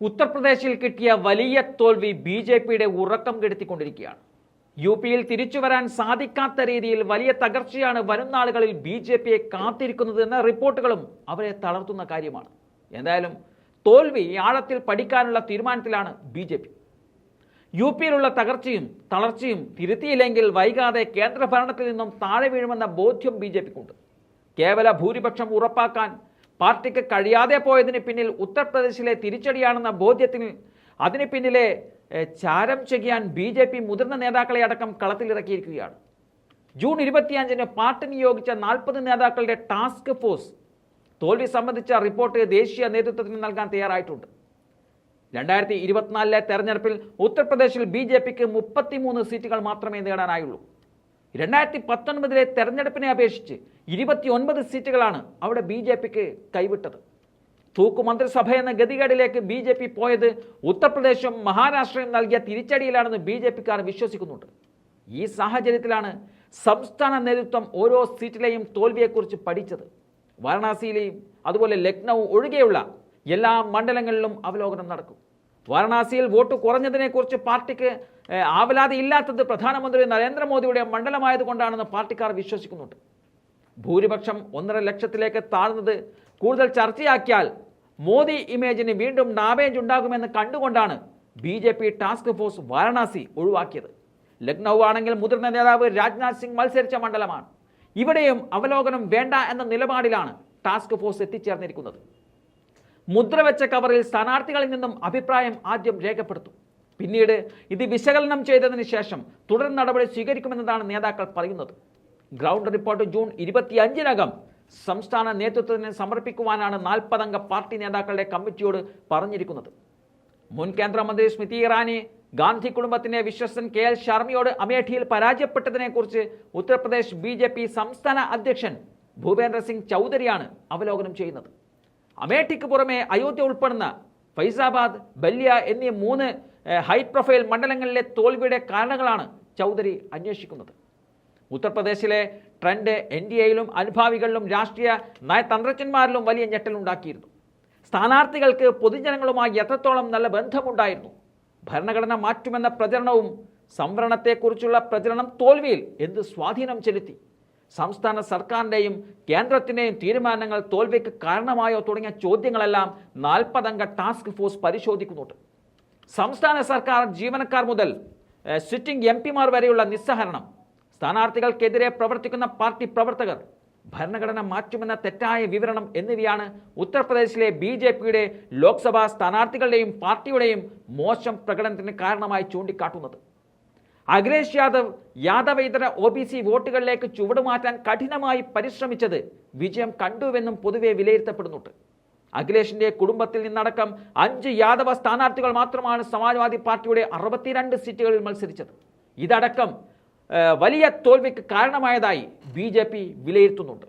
ഉത്തർപ്രദേശിൽ കിട്ടിയ വലിയ തോൽവി ബി ജെ പിയുടെ ഉറക്കം കെടുത്തിക്കൊണ്ടിരിക്കുകയാണ്. യു പിയിൽ തിരിച്ചു വരാൻ സാധിക്കാത്ത രീതിയിൽ വലിയ തകർച്ചയാണ് വരും നാളുകളിൽ ബി ജെ പിയെ കാത്തിരിക്കുന്നതെന്ന റിപ്പോർട്ടുകളും അവരെ തളർത്തുന്ന കാര്യമാണ്. എന്തായാലും തോൽവി ആഴത്തിൽ പഠിക്കാനുള്ള തീരുമാനത്തിലാണ് ബി ജെ പി. യു പിയിലുള്ള തകർച്ചയും തളർച്ചയും തിരുത്തിയില്ലെങ്കിൽ വൈകാതെ കേന്ദ്ര ഭരണത്തിൽ നിന്നും താഴെ വീഴുമെന്ന ബോധ്യം ബി ജെ പിക്കുണ്ട്. കേവല ഭൂരിപക്ഷം ഉറപ്പാക്കാൻ പാർട്ടിക്ക് കഴിയാതെ പോയതിന് പിന്നിൽ ഉത്തർപ്രദേശിലെ തിരിച്ചടിയാണെന്ന ബോധ്യത്തിൽ അതിന് പിന്നിലെ ചാരം ചെയ്യാൻ ബി ജെ പി മുതിർന്ന നേതാക്കളെ അടക്കം കളത്തിലിറക്കിയിരിക്കുകയാണ്. ജൂൺ ഇരുപത്തിയഞ്ചിന് പാർട്ടി നിയോഗിച്ച നാൽപ്പത് നേതാക്കളുടെ ടാസ്ക് ഫോഴ്സ് തോൽവി സംബന്ധിച്ച റിപ്പോർട്ട് ദേശീയ നേതൃത്വത്തിന് നൽകാൻ തയ്യാറായിട്ടുണ്ട്. രണ്ടായിരത്തി ഇരുപത്തിനാലിലെ തെരഞ്ഞെടുപ്പിൽ ഉത്തർപ്രദേശിൽ ബി ജെ പിക്ക് മുപ്പത്തിമൂന്ന് സീറ്റുകൾ മാത്രമേ നേടാനായുള്ളൂ. രണ്ടായിരത്തി പത്തൊൻപതിലെ തെരഞ്ഞെടുപ്പിനെ അപേക്ഷിച്ച് ഇരുപത്തിയൊൻപത് സീറ്റുകളാണ് അവിടെ ബി ജെ പിക്ക് കൈവിട്ടത്. തൂക്കുമന്ത്രിസഭ എന്ന ഗതികേടിലേക്ക് ബി ജെ പി പോയത് ഉത്തർപ്രദേശും മഹാരാഷ്ട്രയും നൽകിയ തിരിച്ചടിയിലാണെന്ന് ബി ജെ പിക്കാർ വിശ്വസിക്കുന്നുണ്ട്. ഈ സാഹചര്യത്തിലാണ് സംസ്ഥാന നേതൃത്വം ഓരോ സീറ്റിലെയും തോൽവിയെക്കുറിച്ച് പഠിച്ചത്. വാരണാസിയിലെയും അതുപോലെ ലക്നൗ ഒഴികെയുള്ള എല്ലാ മണ്ഡലങ്ങളിലും അവലോകനം നടക്കും. വാരണാസിയിൽ വോട്ട് കുറഞ്ഞതിനെക്കുറിച്ച് പാർട്ടിക്ക് ആവലാതി ഇല്ലാത്തത് പ്രധാനമന്ത്രി നരേന്ദ്രമോദിയുടെ മണ്ഡലമായതുകൊണ്ടാണെന്ന് പാർട്ടിക്കാർ വിശ്വസിക്കുന്നുണ്ട്. ഭൂരിപക്ഷം ഒന്നര ലക്ഷത്തിലേക്ക് താഴ്ന്നത് കൂടുതൽ ചർച്ചയാക്കിയാൽ മോദി ഇമേജിന് വീണ്ടും ഡാമേജ് ഉണ്ടാകുമെന്ന് കണ്ടുകൊണ്ടാണ് B J P task force Varanasi ഒഴിവാക്കിയത്. ലക്നൗ ആണെങ്കിൽ മുതിർന്ന നേതാവ് രാജ്നാഥ് സിംഗ് മത്സരിച്ച മണ്ഡലമാണ്. ഇവിടെയും അവലോകനം വേണ്ട എന്ന നിലപാടിലാണ് ടാസ്ക് ഫോഴ്സ് എത്തിച്ചേർന്നിരിക്കുന്നത്. മുദ്രവെച്ച കവറിൽ സ്ഥാനാർത്ഥികളിൽ നിന്നും അഭിപ്രായം ആദ്യം രേഖപ്പെടുത്തും. പിന്നീട് ഇത് വിശകലനം ചെയ്തതിന് ശേഷം തുടർ നടപടി സ്വീകരിക്കുമെന്നതാണ് നേതാക്കൾ പറയുന്നത്. ഗ്രൗണ്ട് റിപ്പോർട്ട് ജൂൺ ഇരുപത്തിയഞ്ചിനകം സംസ്ഥാന നേതൃത്വത്തിന് സമർപ്പിക്കുവാനാണ് നാൽപ്പതംഗ പാർട്ടി നേതാക്കളുടെ കമ്മിറ്റിയോട് പറഞ്ഞിരിക്കുന്നത്. മുൻ കേന്ദ്രമന്ത്രി സ്മൃതി ഇറാനി ഗാന്ധി കുടുംബത്തിന്റെ വിശ്വസൻ കെ എൽ ശർമ്മയോട് അമേഠിയിൽ പരാജയപ്പെട്ടതിനെക്കുറിച്ച് ഉത്തർപ്രദേശ് ബി ജെ പി സംസ്ഥാന അധ്യക്ഷൻ ഭൂപേന്ദ്ര സിംഗ് ചൗധരിയാണ് അവലോകനം ചെയ്യുന്നത്. അമേഠിക്ക് പുറമെ അയോധ്യ ഉൾപ്പെടുന്ന ഫൈസാബാദ് ബല്യ എന്നീ മൂന്ന് ഹൈ പ്രൊഫൈൽ മണ്ഡലങ്ങളിലെ തോൽവിയുടെ കാരണങ്ങളാണ് ചൗധരി അന്വേഷിക്കുന്നത്. ഉത്തർപ്രദേശിലെ ട്രെൻഡ് എൻ ഡി എയിലും അനുഭാവികളിലും രാഷ്ട്രീയ നയതന്ത്രജ്ഞന്മാരിലും വലിയ ഞെട്ടലുണ്ടാക്കിയിരുന്നു. സ്ഥാനാർത്ഥികൾക്ക് പൊതുജനങ്ങളുമായി എത്രത്തോളം നല്ല ബന്ധമുണ്ടായിരുന്നു? ഭരണഘടന മാറ്റുമെന്ന പ്രചരണവും സംവരണത്തെക്കുറിച്ചുള്ള പ്രചരണം തോൽവിയിൽ എന്ത് സ്വാധീനം ചെലുത്തി? സംസ്ഥാന സർക്കാരിന്റെയും കേന്ദ്രത്തിന്റെയും തീരുമാനങ്ങൾ തോൽവിക്ക് കാരണമായോ തുടങ്ങിയ ചോദ്യങ്ങളെല്ലാം നാൽപ്പതംഗ ടാസ്ക് ഫോഴ്സ് പരിശോധിക്കുന്നുണ്ട്. സംസ്ഥാന സർക്കാർ ജീവനക്കാർ മുതൽ സിറ്റിംഗ് എം പിമാർ വരെയുള്ള നിസ്സഹരണം. സ്ഥാനാർത്ഥികൾക്കെതിരെ പ്രവർത്തിക്കുന്ന പാർട്ടി പ്രവർത്തകർ ഭരണഘടന മാറ്റുമെന്ന തെറ്റായ വിവരണം എന്നിവയാണ് ഉത്തർപ്രദേശിലെ ബി ജെ പിയുടെ ലോക്സഭാ സ്ഥാനാർത്ഥികളുടെയും പാർട്ടിയുടെയും മോശം പ്രകടനത്തിന് കാരണമായി ചൂണ്ടിക്കാട്ടുന്നത്. അഖിലേഷ് യാദവ് യാദവേതര ഒ ബി സി വോട്ടുകളിലേക്ക് ചുവടുമാറ്റാൻ കഠിനമായി പരിശ്രമിച്ചത് വിജയം കണ്ടുവെന്നും പൊതുവെ വിലയിരുത്തപ്പെടുന്നുണ്ട്. അഖിലേഷിന്റെ കുടുംബത്തിൽ നിന്നടക്കം അഞ്ച് യാദവ സ്ഥാനാർത്ഥികൾ മാത്രമാണ് സമാജ്വാദി പാർട്ടിയുടെ അറുപത്തിരണ്ട് സീറ്റുകളിൽ മത്സരിച്ചത്. ഇതടക്കം വലിയ തോൽവിക്ക് കാരണമായതായി ബി വിലയിരുത്തുന്നുണ്ട്.